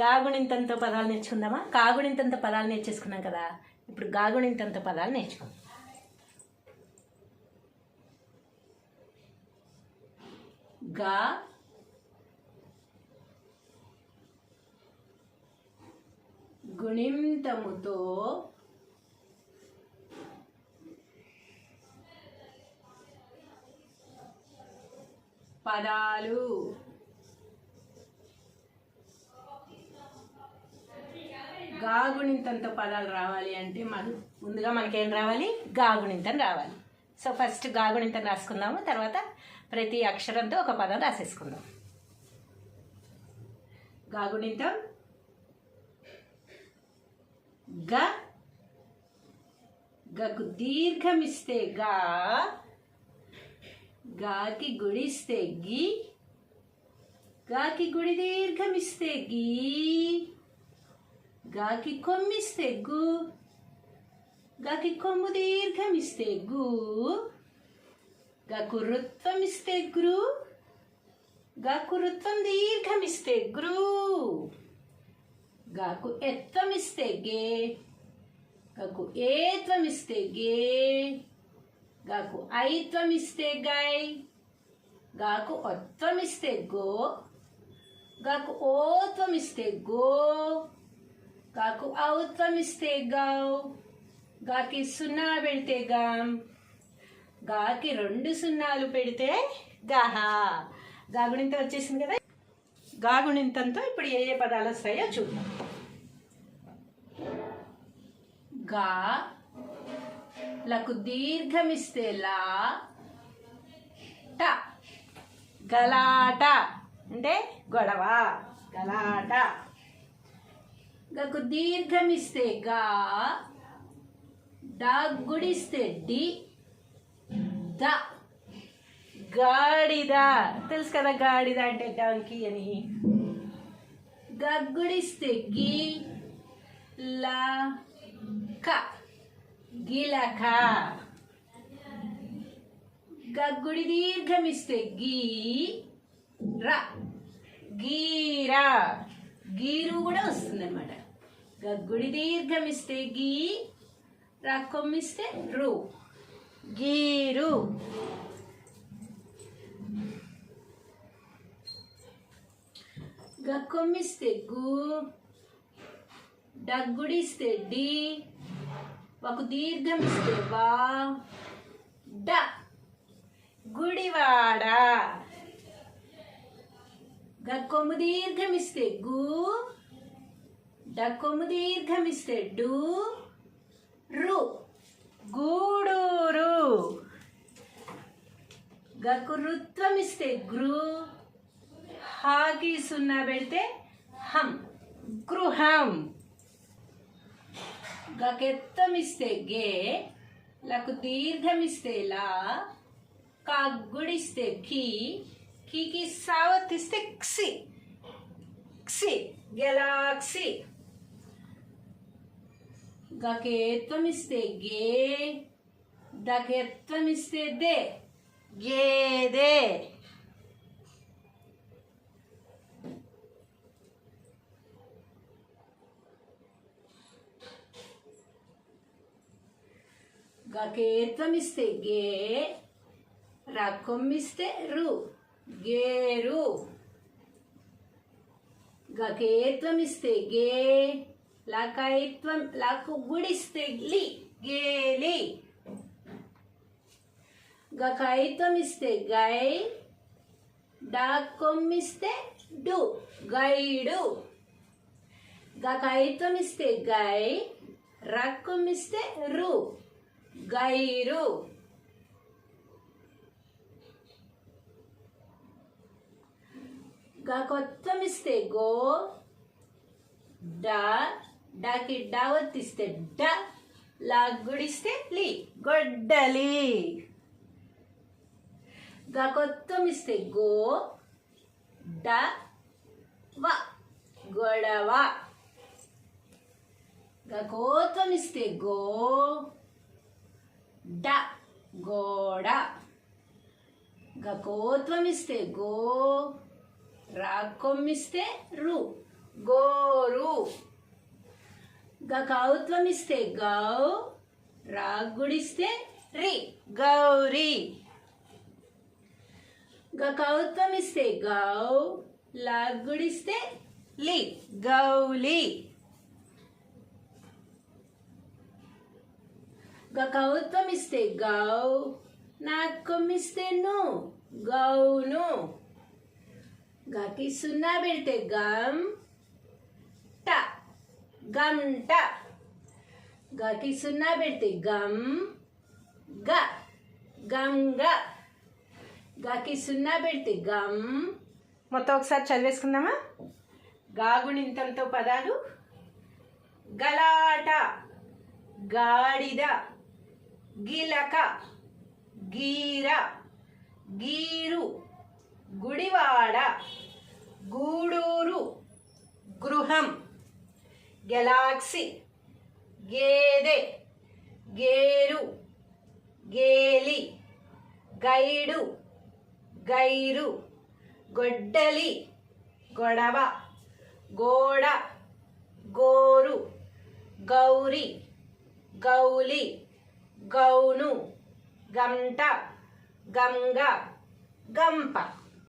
గాగుణింతంతో పదాలు నేర్చుకుందామా? కాగుణింతంత పదాలు నేర్చేసుకున్నాం కదా. ఇప్పుడు గాగుణింతంత పదాలు నేర్చుకుందాం. గా గుణింతముతో పదాలు గాగుణింతంత పదాలు రావాలి అంటే మనం ముందుగా మనకేం రావాలి? గాగుణింతం రావాలి. సో ఫస్ట్ గాగుణింతం రాసుకుందాము తర్వాత ప్రతి అక్షరంతో ఒక పదం రాసేసుకుందాం. గాగుణింతం గ గకు దీర్ఘమిస్తే గా గాకి గుడిస్తే గి గాకి గుడి దీర్ఘమిస్తే గీ. గాకి కొమ్మిస్తే గు గాకి కొమ్ము దీర్ఘమిస్తే గు గాకు రుత్వం ఇస్తే గ్రు గాకు రుత్వం దీర్ఘమిస్తే గురు గాకు ఎత్వం ఇస్తే గే గాకు ఏత్వం ఇస్తే గే గాకు ఐత్వం ఇస్తే గై గాకు ఒత్వం ఇస్తే గో గాకు ఓత్వం ఇస్తే గో గాకు ఔత్వం ఇస్తే గౌ గాకి సున్నా పెడితే గాం గాకి రెండు సున్నాలు పెడితే గహ. గాగుణింత వచ్చేసింది కదా. గాగుణింతంతో ఇప్పుడు ఏ ఏ పదాలు వస్తాయో చూద్దాం. గా లకు దీర్ఘమిస్తే లా ట గలాట. అంటే గొడవ. గలాట. గకు దీర్ఘమిస్తే గా గుడిస్తే డి ద గాడిద. తెలుసు కదా గాడిద అంటే డాంకీ అని. గగ్గుడిస్తే గి లా క గిలక. గగ్గుడి దీర్ఘమిస్తే గీ ర గీరా. గీరు కూడా వస్తుంది అనమాట గగ్గుడి దీర్ఘమిస్తే గీ రాకొమ్మిస్తే రు. గీరు. గక్కొమ్మిస్తే గు డగ్గుడిస్తే డి ఒక దీర్ఘం ఇస్తే వా డ. గుడివాడ. గక్కొమ్ము దీర్ఘమిస్తే గు డక్కొమ్ము దీర్ఘమిస్తే డు రు గూడూరు. గక్కు రుత్వం ఇస్తే గృ హాకి సున్నా పెడితే హం గృహం. గకెత్తం ఇస్తే గే లకు దీర్ఘమిస్తే లా కాగ్గుడిస్తే కీ కీకి సావతిస్తే క్సి క్సి గెలాక్సీ గకేత్వం ఇస్తే గే దకేత్వం ఇస్తే దే గేదే గకేత్వం ఇస్తే గే రకం ఇస్తే రు గేరు. గకేత్వం ఇస్తే గే లకైత్వం లకు గుడిస్తే లి గేలి గకైత్వం ఇస్తే గై డాకొమ్మిస్తే డు గైడు. గకైత్వం ఇస్తే గై రక్కుమిస్తే రు గైరు. గకొత్వం ఇస్తే గో డా డాకి డా ఒత్తిస్తే డ లాగుడిస్తే లి. గొడ్డలి. గకొత్వం ఇస్తే గో డ వ గొడవ. గకోత్వం ఇస్తే గో డ గోడ. గకోత్వం ఇస్తే గో రాకొమ్మిస్తే రు గోరు. గ ఇస్తే గౌ రాగుడిస్తే రి గౌరీ. గ ఇస్తే గౌ లాగుడిస్తే లి గౌలి. గ ఇస్తే గౌ నాకొమ్మిస్తే ను గౌను. గకి సున్నా పెడితే గమ్ ట గంట. గకి సున్నా పెడితే గమ్ గ గంగ. గకి సున్నా పెడితే గమ్ మొత్తం ఒకసారి చదివేసుకుందామా? గాగుణింతంతో పదాలు గలాట గాడిద గిలక గీర గీరు. గుడివాడ గూడూరు గృహం గెలాక్సీ గేదె గేరు గేలి గైడు గైరు గొడ్డలి గొడవ గోడ గోరు గౌరి గౌలి గౌను గంట గంగ గంప